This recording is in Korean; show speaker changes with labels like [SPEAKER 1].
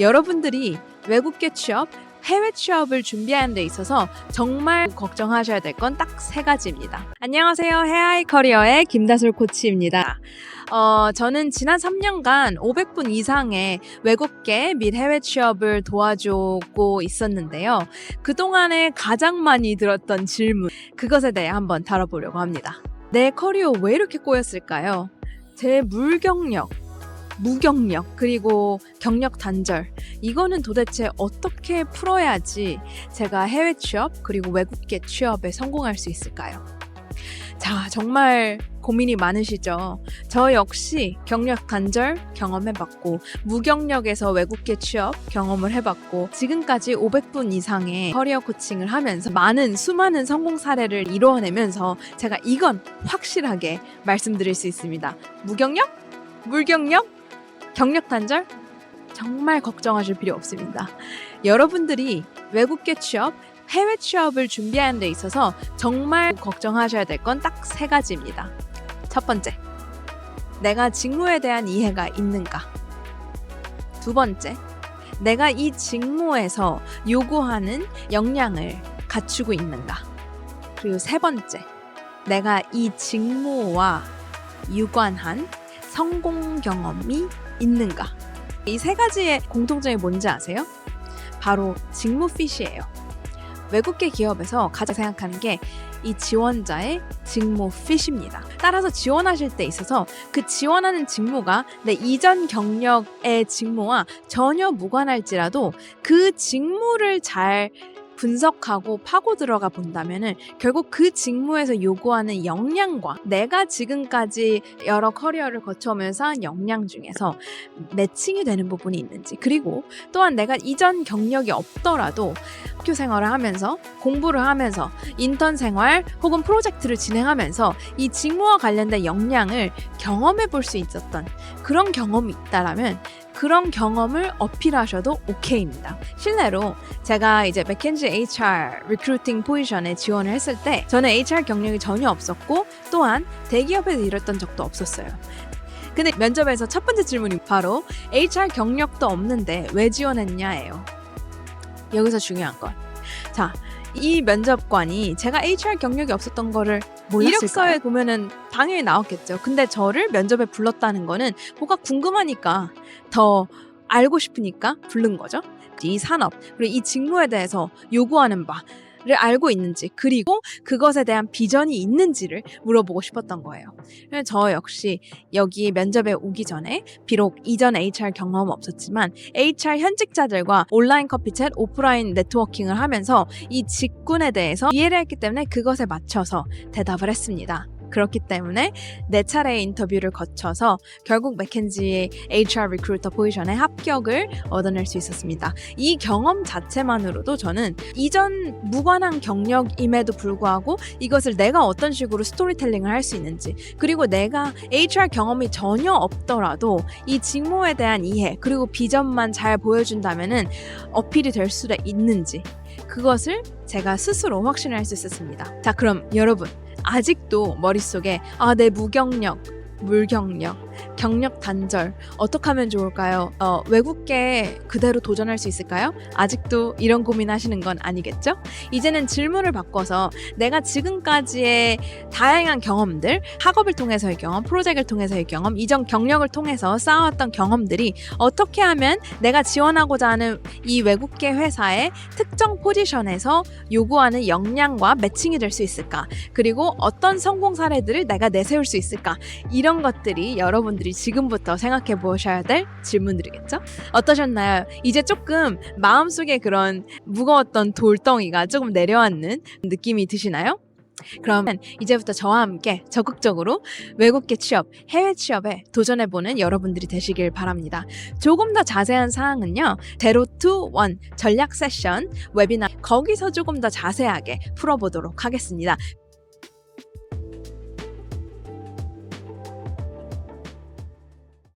[SPEAKER 1] 여러분들이 외국계 취업, 해외 취업을 준비하는 데 있어서 정말 걱정하셔야 될 건 딱 세 가지입니다. 안녕하세요. 해아이 커리어의 김다솔 코치입니다. 어, 저는 지난 3년간 500분 이상의 외국계 및 해외 취업을 도와주고 있었는데요. 그동안에 가장 많이 들었던 질문, 그것에 대해 한번 다뤄보려고 합니다. 내 커리어 왜 이렇게 꼬였을까요? 제 물경력, 무경력, 그리고 경력 단절. 이거는 도대체 어떻게 풀어야지 제가 해외 취업, 그리고 외국계 취업에 성공할 수 있을까요? 자, 정말 고민이 많으시죠? 저 역시 경력 단절 경험해봤고, 무경력에서 외국계 취업 경험을 해봤고, 지금까지 500분 이상의 커리어 코칭을 하면서 많은 수많은 성공 사례를 이루어내면서 제가 이건 확실하게 말씀드릴 수 있습니다. 무경력? 물경력? 경력 단절? 정말 걱정하실 필요 없습니다. 여러분들이 외국계 취업, 해외 취업을 준비하는 데 있어서 정말 걱정하셔야 될 건 딱 세 가지입니다. 첫 번째, 내가 직무에 대한 이해가 있는가? 두 번째, 내가 이 직무에서 요구하는 역량을 갖추고 있는가? 그리고 세 번째, 내가 이 직무와 유관한 성공 경험이 있는가? 이 세 가지의 공통점이 뭔지 아세요? 바로 직무 핏이에요. 외국계 기업에서 가장 생각하는 게 이 지원자의 직무 핏입니다. 따라서 지원하실 때 있어서 그 지원하는 직무가 내 이전 경력의 직무와 전혀 무관할지라도 그 직무를 잘 분석하고 파고 들어가 본다면은 결국 그 직무에서 요구하는 역량과 내가 지금까지 여러 커리어를 거쳐오면서 한 역량 중에서 매칭이 되는 부분이 있는지 그리고 또한 내가 이전 경력이 없더라도 학교 생활을 하면서 공부를 하면서 인턴 생활 혹은 프로젝트를 진행하면서 이 직무와 관련된 역량을 경험해 볼 수 있었던 그런 경험이 있다라면 그런 경험을 어필하셔도 오케이입니다. 실례로 제가 이제 맥켄지 HR 리크루팅 포지션에 지원을 했을 때 저는 HR 경력이 전혀 없었고 또한 대기업에서 일했던 적도 없었어요. 근데 면접에서 첫 번째 질문이 바로 HR 경력도 없는데 왜 지원했냐예요. 여기서 중요한 건. 자, 이 면접관이 제가 HR 경력이 없었던 거를 이력서에 보면은 당연히 나왔겠죠. 근데 저를 면접에 불렀다는 거는 뭐가 궁금하니까 더 알고 싶으니까 부른 거죠. 이 산업 그리고 이 직무에 대해서 요구하는 바를 알고 있는지 그리고 그것에 대한 비전이 있는지를 물어보고 싶었던 거예요. 저 역시 여기 면접에 오기 전에 비록 이전 HR 경험 없었지만 HR 현직자들과 온라인 커피챗, 오프라인 네트워킹을 하면서 이 직군에 대해서 이해를 했기 때문에 그것에 맞춰서 대답을 했습니다. 그렇기 때문에 네 차례의 인터뷰를 거쳐서 결국 맥켄지의 HR 리크루터 포지션에 합격을 얻어낼 수 있었습니다. 이 경험 자체만으로도 저는 이전 무관한 경력임에도 불구하고 이것을 내가 어떤 식으로 스토리텔링을 할 수 있는지 그리고 내가 HR 경험이 전혀 없더라도 이 직무에 대한 이해 그리고 비전만 잘 보여준다면은 어필이 될 수 있는지 그것을 제가 스스로 확신을 할수 있었습니다. 자, 그럼 여러분 아직도 머릿속에 아, 내 무경력, 물경력, 경력 단절 어떻게 하면 좋을까요? 어, 외국계 그대로 도전할 수 있을까요? 아직도 이런 고민하시는 건 아니겠죠? 이제는 질문을 바꿔서 내가 지금까지의 다양한 경험들, 학업을 통해서의 경험, 프로젝트를 통해서의 경험, 이전 경력을 통해서 쌓아왔던 경험들이 어떻게 하면 내가 지원하고자 하는 이 외국계 회사의 특정 포지션에서 요구하는 역량과 매칭이 될 수 있을까? 그리고 어떤 성공 사례들을 내가 내세울 수 있을까? 이런 것들이 여러분들이 지금부터 생각해 보셔야 될 질문들이겠죠? 어떠셨나요? 이제 조금 마음속에 그런 무거웠던 돌덩이가 조금 내려앉는 느낌이 드시나요? 그러면 이제부터 저와 함께 적극적으로 외국계 취업, 해외 취업에 도전해보는 여러분들이 되시길 바랍니다. 조금 더 자세한 사항은요, 제로 투 원 전략 세션 웨비나 거기서 조금 더 자세하게 풀어보도록 하겠습니다.